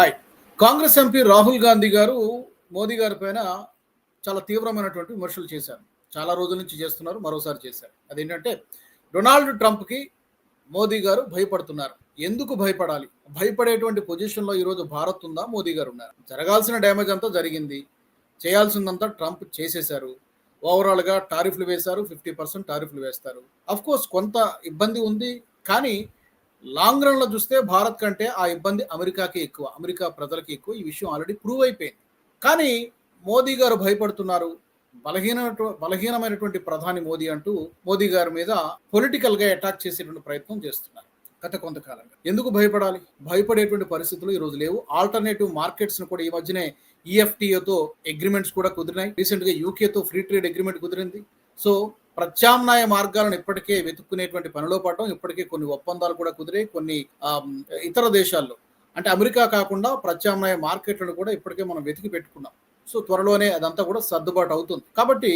Hi Congress MP Rahul Gandhi గారు మోదీ గారి పైన చాలా తీవ్రమైనటువంటి విమర్శలు చేశారు. చాలా రోజుల నుంచి చేస్తున్నారు మరోసారి చేశారు. అదేంటంటే డొనాల్డ్ ట్రంప్కి మోదీ గారు భయపడుతున్నారు. ఎందుకు భయపడాలి? భయపడేటువంటి పొజిషన్లో ఈరోజు భారత్ ఉందా? మోదీ గారు ఉన్నారు? జరగాల్సిన డ్యామేజ్ అంతా జరిగింది. చేయాల్సిందంతా ట్రంప్ చేసేశారు. ఓవరాల్గా టారిఫ్లు వేశారు ఫిఫ్టీ పర్సెంట్ టారిఫ్లు వేస్తారు. అఫ్ కోర్స్ కొంత ఇబ్బంది ఉంది కానీ లాంగ్ రన్లో చూస్తే భారత్ కంటే ఆ ఇబ్బంది అమెరికాకి ఎక్కువ. అమెరికా ప్రజలకి ఎక్కువ. ఈ విషయం ఆల్రెడీ ప్రూవ్ అయిపోయింది. కానీ మోదీ గారు భయపడుతున్నారు. బలహీన బలహీనమైనటువంటి ప్రధాని మోదీ అంటూ మోదీ గారి మీద పొలిటికల్గా అటాక్ చేసేటువంటి ప్రయత్నం చేస్తున్నారు గత కొంతకాలంగా. ఎందుకు భయపడాలి? భయపడేటువంటి పరిస్థితులు ఈ రోజు లేవు. ఆల్టర్నేటివ్ మార్కెట్స్ను కూడా ఈ మధ్యనే ఈఎఫ్టీఏతో అగ్రిమెంట్స్ కూడా కుదిరినాయి. రీసెంట్గా యూకేతో ఫ్రీ ట్రేడ్ అగ్రిమెంట్ కుదిరింది. సో ప్రత్యామ్నాయ మార్గాలను ఇప్పటికే వెతుక్కునేటువంటి పనిలో పడడం ఇప్పటికే కొన్ని ఒప్పందాలు కూడా కుదిరే కొన్ని ఇతర దేశాల్లో అంటే అమెరికా కాకుండా ప్రత్యామ్నాయ మార్కెట్లను కూడా ఇప్పటికే మనం వెతికి పెట్టుకున్నాం. సో త్వరలోనే అదంతా కూడా సర్దుబాటు అవుతుంది. కాబట్టి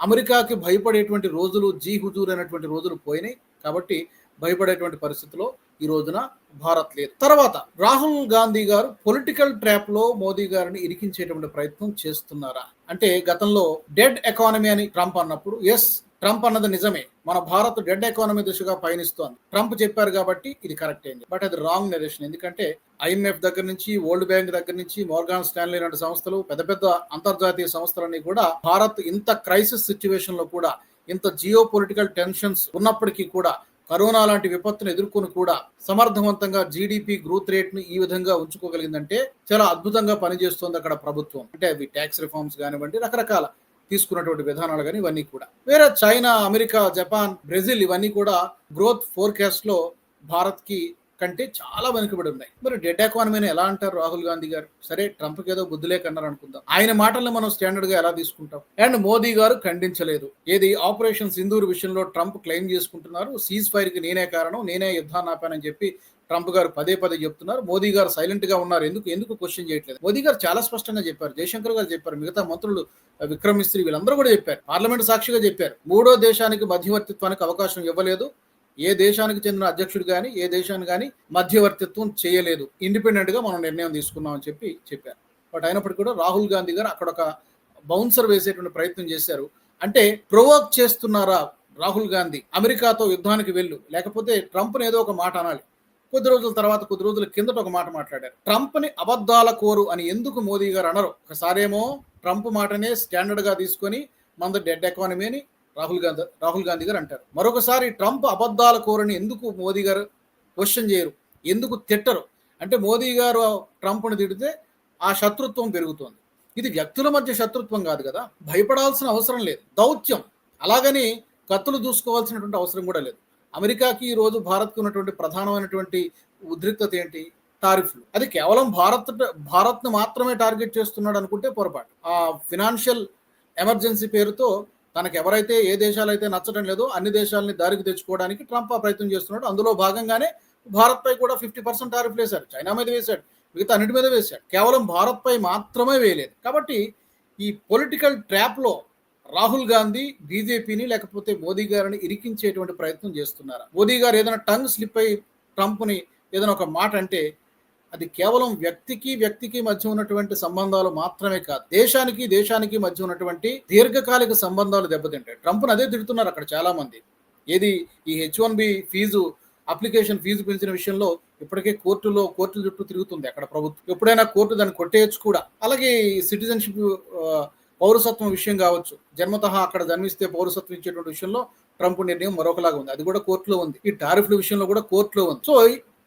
అమెరికాకి భయపడేటువంటి రోజులు జీ హుజూర్ అనేటువంటి రోజులు పోయినాయి. కాబట్టి భయపడేటువంటి పరిస్థితిలో ఈ రోజున భారత్ లేదు. తర్వాత రాహుల్ గాంధీ గారు పొలిటికల్ ట్రాప్లో మోదీ గారిని ఇరికించేటువంటి ప్రయత్నం చేస్తున్నారా? అంటే గతంలో డెడ్ ఎకానమీ అని ట్రంప్ అన్నప్పుడు ఎస్ ట్రంప్ అన్నది నిజమే. మన భారత్ డెడ్ ఎకానమీ దిశగా పయనిస్తోంది. ట్రంప్ చెప్పారు కాబట్టి ఇది కరెక్ట్ అయింది. బట్ అది రాంగ్ నెరేషన్ ఎందుకంటే ఐఎంఎఫ్ దగ్గర నుంచి వరల్డ్ బ్యాంక్ దగ్గర నుంచి మోర్గాన్ స్టాన్లీ లాంటి సంస్థలు పెద్ద పెద్ద అంతర్జాతీయ సంస్థలన్నీ కూడా భారత్ ఇంత క్రైసిస్ సిచ్యువేషన్లో కూడా ఇంత జియో పొలిటికల్ టెన్షన్స్ ఉన్నప్పటికీ కూడా కరోనా లాంటి విపత్తును ఎదుర్కొని కూడా సమర్థవంతంగా జీడిపి గ్రోత్ రేట్ను ఈ విధంగా ఉంచుకోగలిగిందంటే చాలా అద్భుతంగా పనిచేస్తుంది అక్కడ ప్రభుత్వం. అంటే అవి ట్యాక్స్ రిఫార్మ్స్ కానివ్వండి రకరకాల తీసుకున్నటువంటి విధానాలు కానీ ఇవన్నీ కూడా. వేరే చైనా అమెరికా జపాన్ బ్రెజిల్ ఇవన్నీ కూడా గ్రోత్ ఫోర్కాస్ట్లో భారత్కి కంటే చాలా వెనుకబడి ఉన్నాయి. మరి డెడ్ ఎకానమీని ఎలా అంటారు రాహుల్ గాంధీ గారు? సరే ట్రంప్కి ఏదో బుద్ధి కన్నారు అనుకుందాం. ఆయన మాటలను మనం స్టాండర్డ్గా ఎలా తీసుకుంటాం? అండ్ మోదీ గారు ఖండించలేదు. ఏది ఆపరేషన్ సింధూర్ విషయంలో ట్రంప్ క్లెయిమ్ చేసుకుంటున్నారు సీజ్ ఫైర్కి నేనే కారణం నేనే యుద్ధాన్ని ఆపానని చెప్పి ట్రంప్ గారు పదే పదే చెప్తున్నారు. మోదీ గారు సైలెంట్గా ఉన్నారు. ఎందుకు? ఎందుకు క్వశ్చన్ చేయట్లేదు? మోదీ గారు చాలా స్పష్టంగా చెప్పారు. జయశంకర్ గారు చెప్పారు. మిగతా మంత్రులు విక్రమిస్త్రి వీళ్ళందరూ కూడా చెప్పారు. పార్లమెంట్ సాక్షిగా చెప్పారు. మూడో దేశానికి మధ్యవర్తిత్వానికి అవకాశం ఇవ్వలేదు. ఏ దేశానికి చెందిన అధ్యక్షుడు కానీ ఏ దేశాన్ని కానీ మధ్యవర్తిత్వం చేయలేదు. ఇండిపెండెంట్గా మనం నిర్ణయం తీసుకున్నామని చెప్పి చెప్పారు. బట్ అయినప్పటికీ కూడా రాహుల్ గాంధీ గారు అక్కడ ఒక బౌన్సర్ వేసేటువంటి ప్రయత్నం చేశారు. అంటే ప్రొవోక్ చేస్తున్నారా రాహుల్ గాంధీ? అమెరికాతో యుద్ధానికి వెళ్ళు. లేకపోతే ట్రంప్ ఏదో ఒక మాట అనాలి. కొద్ది రోజుల తర్వాత కొద్ది రోజుల కిందట ఒక మాట మాట్లాడారు. ట్రంప్ని అబద్ధాల కోరు అని ఎందుకు మోదీ గారు అనరు? ఒకసారేమో ట్రంప్ మాటనే స్టాండర్డ్గా తీసుకొని మన డెడ్ ఎకానమీ అని రాహుల్ గాంధీ రాహుల్ గాంధీ గారు అంటారు. మరొకసారి ట్రంప్ అబద్ధాల కోరని ఎందుకు మోదీ గారు క్వశ్చన్ చేయరు? ఎందుకు తిట్టరు? అంటే మోదీ గారు ట్రంప్ను తిడితే ఆ శత్రుత్వం పెరుగుతోంది. ఇది వ్యక్తుల మధ్య శత్రుత్వం కాదు కదా. భయపడాల్సిన అవసరం లేదు. దౌత్యం. అలాగని కత్తులు దూసుకోవాల్సినటువంటి అవసరం కూడా లేదు. అమెరికాకి ఈ రోజు భారత్కి ఉన్నటువంటి ప్రధానమైనటువంటి ఉద్రిక్తత ఏంటి? టారిఫ్లు. అది కేవలం భారత్ భారత్ను మాత్రమే టార్గెట్ చేస్తున్నాడు అనుకుంటే పొరపాటు. ఆ ఫినాన్షియల్ ఎమర్జెన్సీ పేరుతో తనకు ఎవరైతే ఏ దేశాలు అయితే నచ్చడం లేదో అన్ని దేశాలని దారికి తెచ్చుకోవడానికి ట్రంప్ ఆ ప్రయత్నం చేస్తున్నాడు. అందులో భాగంగానే భారత్పై కూడా ఫిఫ్టీ పర్సెంట్ టారిఫ్ వేశాడు. చైనా మీద వేశాడు. మిగతా అన్నిటి మీద వేశాడు. కేవలం భారత్పై మాత్రమే వేయలేదు. కాబట్టి ఈ పొలిటికల్ ట్రాప్లో రాహుల్ గాంధీ బీజేపీని లేకపోతే మోదీ గారిని ఇరికించేటువంటి ప్రయత్నం చేస్తున్నారా? మోదీ గారు ఏదైనా టంగ్ స్లిప్ అయి ట్రంప్ని ఏదైనా ఒక మాట అంటే అది కేవలం వ్యక్తికి వ్యక్తికి మధ్య ఉన్నటువంటి సంబంధాలు మాత్రమే కాదు దేశానికి దేశానికి మధ్య ఉన్నటువంటి దీర్ఘకాలిక సంబంధాలు దెబ్బతింటాయి. ట్రంప్ను అదే తిడుతున్నారు అక్కడ చాలా మంది ఏది ఈ H one B fee application fee పెంచిన విషయంలో ఇప్పటికే కోర్టులో కోర్టుల చుట్టూ తిరుగుతుంది అక్కడ ప్రభుత్వం. ఎప్పుడైనా కోర్టు దాన్ని కొట్టేయచ్చు కూడా. అలాగే సిటిజన్షిప్ పౌరసత్వం విషయం కావచ్చు. జన్మత అక్కడ జన్మిస్తే పౌరసత్వం ఇచ్చేటువంటి విషయంలో ట్రంప్ నిర్ణయం మరొకలాగా ఉంది. అది కూడా కోర్టులో ఉంది. ఈ టారిఫ్ల విషయంలో కూడా కోర్టులో ఉంది. సో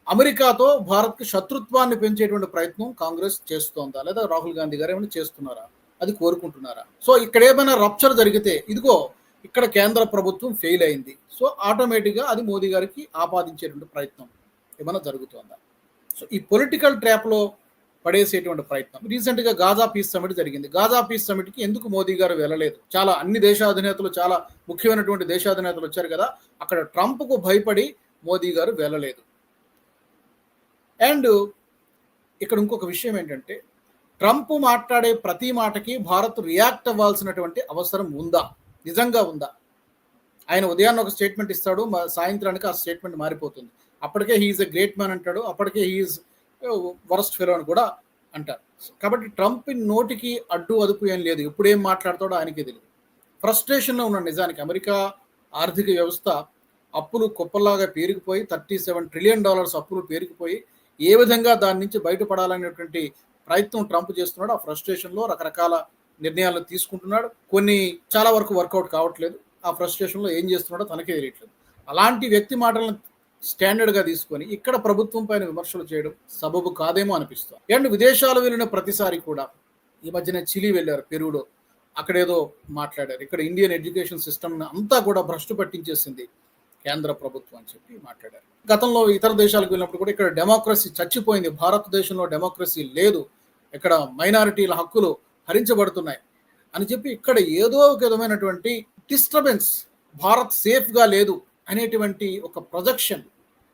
అమెరికాతో భారత్కి శత్రుత్వాన్ని పెంచేటువంటి ప్రయత్నం కాంగ్రెస్ చేస్తోందా? లేదా రాహుల్ గాంధీ గారు ఏమైనా చేస్తున్నారా? అది కోరుకుంటున్నారా? సో ఇక్కడ ఏమైనా రప్చర్ జరిగితే ఇదిగో ఇక్కడ కేంద్ర ప్రభుత్వం ఫెయిల్ అయింది. సో ఆటోమేటిక్గా అది మోదీ గారికి ఆపాదించేటువంటి ప్రయత్నం ఏమైనా జరుగుతుందా? సో ఈ పొలిటికల్ ట్రాప్లో పడేసేటువంటి ప్రయత్నం. రీసెంట్గా గాజా పీస్ సమిట్ జరిగింది. గాజా పీస్ సమిట్కి ఎందుకు మోదీ గారు వెళ్ళలేదు? చాలా అన్ని దేశాధినేతలు చాలా ముఖ్యమైనటువంటి దేశాధినేతలు వచ్చారు కదా అక్కడ ట్రంప్కు భయపడి మోదీ గారు వెళ్ళలేదు. అండ్ ఇక్కడ ఇంకొక విషయం ఏంటంటే ట్రంప్ మాట్లాడే ప్రతి మాటకి భారత్ రియాక్ట్ అవ్వాల్సినటువంటి అవసరం ఉందా? నిజంగా ఉందా? ఆయన ఉదయాన్నే ఒక స్టేట్మెంట్ ఇస్తాడు సాయంత్రానికి ఆ స్టేట్మెంట్ మారిపోతుంది. అప్పటికే హీఈస్ ఎ గ్రేట్ మ్యాన్ అంటాడు అప్పటికే హీఈస్ వరస్ట్ ఫెలో అని కూడా అంటారు. కాబట్టి ట్రంప్ నోటికి అడ్డు అదుపు ఏం లేదు. ఎప్పుడు ఏం మాట్లాడతాడో ఆయనకే తెలియదు ఫ్రస్ట్రేషన్లో ఉన్న నిజానికి అమెరికా ఆర్థిక వ్యవస్థ అప్పులు కుప్పలాగా పేరుకుపోయి థర్టీ సెవెన్ ట్రిలియన్ డాలర్స్ అప్పులు పేరుకుపోయి ఏ విధంగా దాని నుంచి బయటపడాలనేటువంటి ప్రయత్నం ట్రంప్ చేస్తున్నాడు ఆ ఫ్రస్ట్రేషన్లో రకరకాల నిర్ణయాలు తీసుకుంటున్నాడు. కొన్ని చాలా వరకు వర్కౌట్ కావట్లేదు. ఆ ఫ్రస్ట్రేషన్లో ఏం చేస్తున్నాడో తనకే తెలియట్లేదు. అలాంటి వ్యక్తి మాటలను స్టాండర్డ్గా తీసుకొని ఇక్కడ ప్రభుత్వం పైన విమర్శలు చేయడం సబబు కాదేమో అనిపిస్తుంది. అండ్ విదేశాలు వెళ్ళిన ప్రతిసారి కూడా ఈ మధ్యన చిలీ వెళ్ళారు పెరువులో అక్కడేదో మాట్లాడారు. ఇక్కడ ఇండియన్ ఎడ్యుకేషన్ సిస్టమ్ అంతా కూడా భ్రష్టు పట్టించేసింది కేంద్ర ప్రభుత్వం అని చెప్పి మాట్లాడారు. గతంలో ఇతర దేశాలకు వెళ్ళినప్పుడు కూడా ఇక్కడ డెమోక్రసీ చచ్చిపోయింది. భారతదేశంలో డెమోక్రసీ లేదు. ఇక్కడ మైనారిటీల హక్కులు హరించబడుతున్నాయి అని చెప్పి ఇక్కడ ఏదో ఒక విధమైనటువంటి డిస్టర్బెన్స్ భారత్ సేఫ్గా లేదు. అనేటువంటి ఒక ప్రొజెక్షన్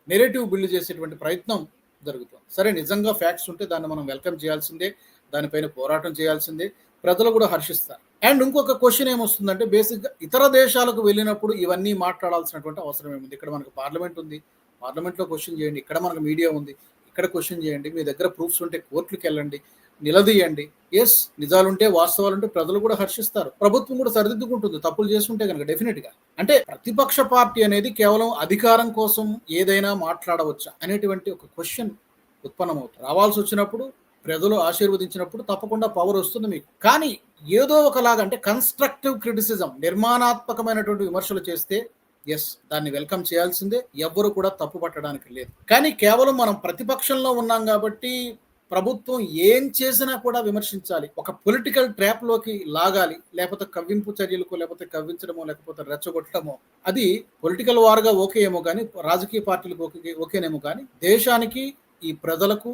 నెరేటివ్ బిల్డ్ చేసేటువంటి ప్రయత్నం జరుగుతుంది. సరే నిజంగా ఫ్యాక్ట్స్ ఉంటే దాన్ని మనం వెల్కమ్ చేయాల్సిందే దానిపైన పోరాటం చేయాల్సిందే ప్రజలు కూడా హర్షిస్తారు. అండ్ ఇంకొక క్వశ్చన్ ఏమొస్తుందంటే బేసిక్గా ఇతర దేశాలకు వెళ్ళినప్పుడు ఇవన్నీ మాట్లాడాల్సినటువంటి అవసరం ఏముంది? ఇక్కడ మనకు పార్లమెంట్ ఉంది పార్లమెంట్లో క్వశ్చన్ చేయండి ఇక్కడ మనకు మీడియా ఉంది ఇక్కడ క్వశ్చన్ చేయండి మీ దగ్గర ప్రూఫ్స్ ఉంటే కోర్టులకు వెళ్ళండి నిలదీయండి. ఎస్ నిజాలుంటే వాస్తవాలుంటే ప్రజలు కూడా హర్షిస్తారు. ప్రభుత్వం కూడా సరిదిద్దుకుంటుంది తప్పులు చేసుకుంటే కనుక డెఫినెట్గా. అంటే ప్రతిపక్ష పార్టీ అనేది కేవలం అధికారం కోసం ఏదైనా మాట్లాడవచ్చా అనేటువంటి ఒక క్వశ్చన్ ఉత్పన్నమవుతుంది. రావాల్సి వచ్చినప్పుడు ప్రజలు ఆశీర్వదించినప్పుడు తప్పకుండా పవర్ వస్తుంది మీకు. కానీ ఏదో ఒకలాగా అంటే కన్స్ట్రక్టివ్ క్రిటిసిజం నిర్మాణాత్మకమైనటువంటి విమర్శలు చేస్తే ఎస్ దాన్ని వెల్కమ్ చేయాల్సిందే. ఎవ్వరు కూడా తప్పు పట్టడానికి లేదు. కానీ కేవలం మనం ప్రతిపక్షంలో ఉన్నాం కాబట్టి ప్రభుత్వం ఏం చేసినా కూడా విమర్శించాలి. ఒక పొలిటికల్ ట్రాప్లోకి లాగాలి. లేకపోతే కవ్వింపు చర్యలకు లేకపోతే కవ్వించడమో లేకపోతే రెచ్చగొట్టడమో అది పొలిటికల్ వార్గా ఓకే ఏమో కానీ రాజకీయ పార్టీలకు ఓకే ఓకేనేమో కానీ దేశానికి ఈ ప్రజలకు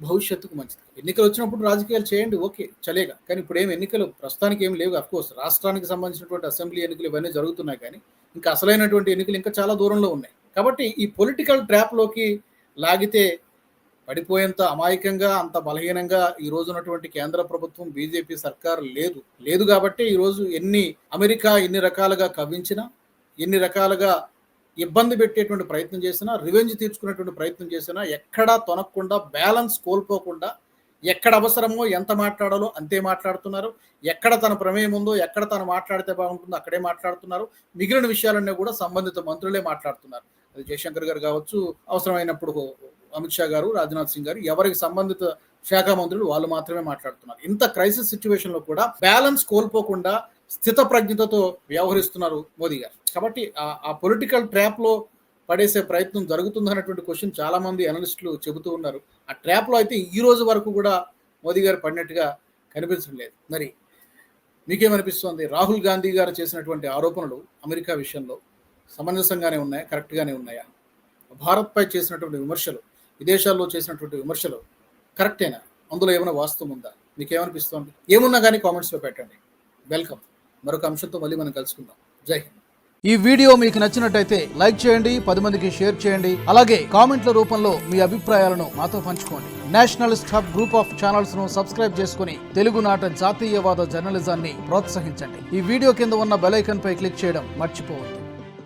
భవిష్యత్తుకు మంచిది. ఎన్నికలు వచ్చినప్పుడు రాజకీయాలు చేయండి ఓకే చలేగా. కానీ ఇప్పుడు ఏం ఎన్నికలు? ప్రస్తుతానికి ఏం లేవు. కోర్స్ రాష్ట్రానికి సంబంధించినటువంటి అసెంబ్లీ ఎన్నికలు ఇవన్నీ జరుగుతున్నాయి కానీ ఇంకా అసలైనటువంటి ఎన్నికలు ఇంకా చాలా దూరంలో ఉన్నాయి. కాబట్టి ఈ పొలిటికల్ ట్రాప్లోకి లాగితే పడిపోయేంత అమాయకంగా అంత బలహీనంగా ఈ రోజు ఉన్నటువంటి కేంద్ర ప్రభుత్వం బీజేపీ సర్కార్ లేదు. లేదు కాబట్టి ఈ రోజు ఎన్ని అమెరికా ఎన్ని రకాలుగా కవ్వించినా ఎన్ని రకాలుగా ఇబ్బంది పెట్టేటువంటి ప్రయత్నం చేసినా రివెంజ్ తీర్చుకునేటువంటి ప్రయత్నం చేసినా ఎక్కడా తొనకుండా బ్యాలెన్స్ కోల్పోకుండా ఎక్కడ అవసరమో ఎంత మాట్లాడాలో అంతే మాట్లాడుతున్నారు. ఎక్కడ తన ప్రమేయం ఉందో ఎక్కడ తను మాట్లాడితే బాగుంటుందో అక్కడే మాట్లాడుతున్నారు. మిగిలిన విషయాలన్నీ కూడా సంబంధిత మంత్రులే మాట్లాడుతున్నారు. అది జయశంకర్ గారు కావచ్చు అవసరమైనప్పుడు అమిత్ షా గారు రాజ్నాథ్ సింగ్ గారు ఎవరికి సంబంధిత శాఖ మంత్రులు వాళ్ళు మాత్రమే మాట్లాడుతున్నారు. ఇంత క్రైసిస్ సిచ్యువేషన్లో కూడా బ్యాలెన్స్ కోల్పోకుండా స్థిత ప్రజ్ఞతతో వ్యవహరిస్తున్నారు మోదీ గారు. కాబట్టి ఆ పొలిటికల్ ట్రాప్లో పడేసే ప్రయత్నం జరుగుతుందన్నటువంటి క్వశ్చన్ చాలా మంది అనలిస్టులు చెబుతూ ఉన్నారు. ఆ ట్రాప్లో అయితే ఈ రోజు వరకు కూడా మోదీ గారు పడినట్టుగా కనిపించడం లేదు. మరి మీకేమనిపిస్తోంది? రాహుల్ గాంధీ గారు చేసినటువంటి ఆరోపణలు అమెరికా విషయంలో సమంజసంగానే ఉన్నాయా? కరెక్ట్గానే ఉన్నాయా? భారత్పై చేసినటువంటి విమర్శలు విదేశాల్లో చేసినటువంటి విమర్శలు కరెక్టేనా? అందులో ఏమైనా వాస్తవం ఉందా? మీకు ఏమనిపిస్తోంది ఏమున్నా కానీ కామెంట్స్లో పెట్టండి. వెల్కమ్. మరొక అంశంతో మళ్ళీ మనం కలుసుకుందాం. జై హింద్. ఈ వీడియో మీకు నచ్చినట్టయితే లైక్ చేయండి పది మందికి షేర్ చేయండి అలాగే కామెంట్ల రూపంలో మీ అభిప్రాయాలను మాతో పంచుకోండి. నేషనలిస్ట్ హబ్ గ్రూప్ ఆఫ్ ఛానల్స్ను సబ్స్క్రైబ్ చేసుకుని తెలుగునాట జాతీయవాద జర్నలిజాన్ని ప్రోత్సహించండి. ఈ వీడియో కింద ఉన్న బెలైకన్ పై క్లిక్ చేయడం మర్చిపోవద్దు.